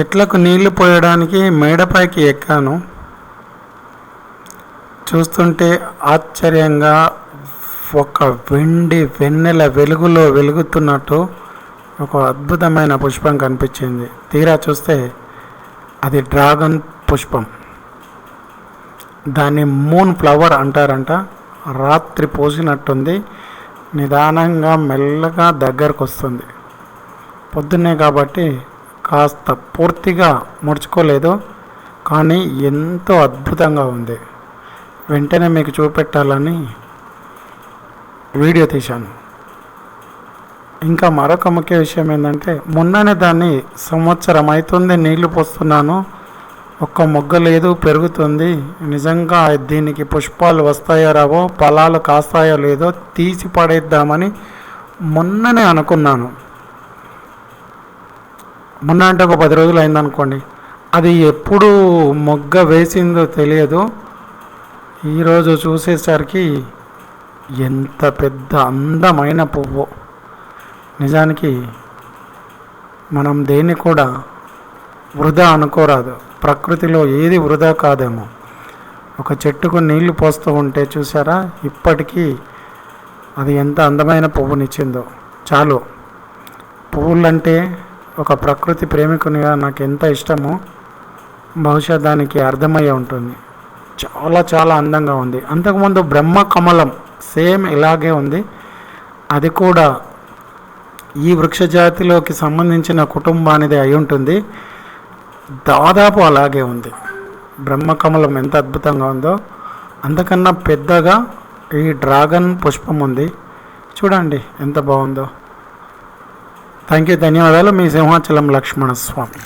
చెట్లకు నీళ్ళు పోయడానికి మేడపైకి ఎక్కాను. చూస్తుంటే ఆశ్చర్యంగా ఒక వెండి వెన్నెల వెలుగులో వెలుగుతున్నట్టు ఒక అద్భుతమైన పుష్పం కనిపించింది. తీరా చూస్తే అది డ్రాగన్ పుష్పం. దాన్ని మూన్ ఫ్లవర్ అంటారంట. రాత్రి పోసినట్టుంది. నిదానంగా మెల్లగా దగ్గరకు వస్తుంది పొద్దున్నే కాబట్టి కాస్త పూర్తిగా ముడుచుకోలేదు కానీ ఎంతో అద్భుతంగా ఉంది. వెంటనే మీకు చూపెట్టాలని వీడియో తీశాను. ఇంకా మరొక ముఖ్య విషయం ఏంటంటే మొన్ననే దాన్ని సంవత్సరం అవుతుంది నీళ్ళు పోస్తున్నాను. ఒక్క మొగ్గ లేదు పెరుగుతుంది. నిజంగా దీనికి పుష్పాలు వస్తాయో రావో ఫలాలు కాస్తాయో లేదో తీసి పడేద్దామని మొన్ననే అనుకున్నాను. మొన్న అంటే ఒక పది రోజులు అయిందనుకోండి. అది ఎప్పుడు మొగ్గ వేసిందో తెలియదు. ఈరోజు చూసేసరికి ఎంత పెద్ద అందమైన పువ్వు. నిజానికి మనం దేన్ని కూడా వృధా అనుకోరాదు. ప్రకృతిలో ఏది వృధా కాదేమో. ఒక చెట్టుకు నీళ్ళు పోస్తూ ఉంటే చూసారా ఇప్పటికీ అది ఎంత అందమైన పువ్వునిచ్చిందో. చాలు. పువ్వులంటే ఒక ప్రకృతి ప్రేమికునిగా నాకు ఎంత ఇష్టమో బహుశా దానికి అర్థమయ్యే ఉంటుంది. చాలా చాలా అందంగా ఉంది. అంతకుముందు బ్రహ్మ కమలం సేమ్ ఇలాగే ఉంది. అది కూడా ఈ వృక్ష జాతిలోకి సంబంధించిన కుటుంబానిది అయి ఉంటుంది. దాదాపు అలాగే ఉంది. బ్రహ్మకమలం ఎంత అద్భుతంగా ఉందో. అంతకన్నా పెద్దగా ఈ డ్రాగన్ పుష్పం ఉంది. చూడండి ఎంత బాగుందో. థ్యాంక్ యూ ధన్యవాదాలు. మీ సింహాచలం లక్ష్మణ స్వామి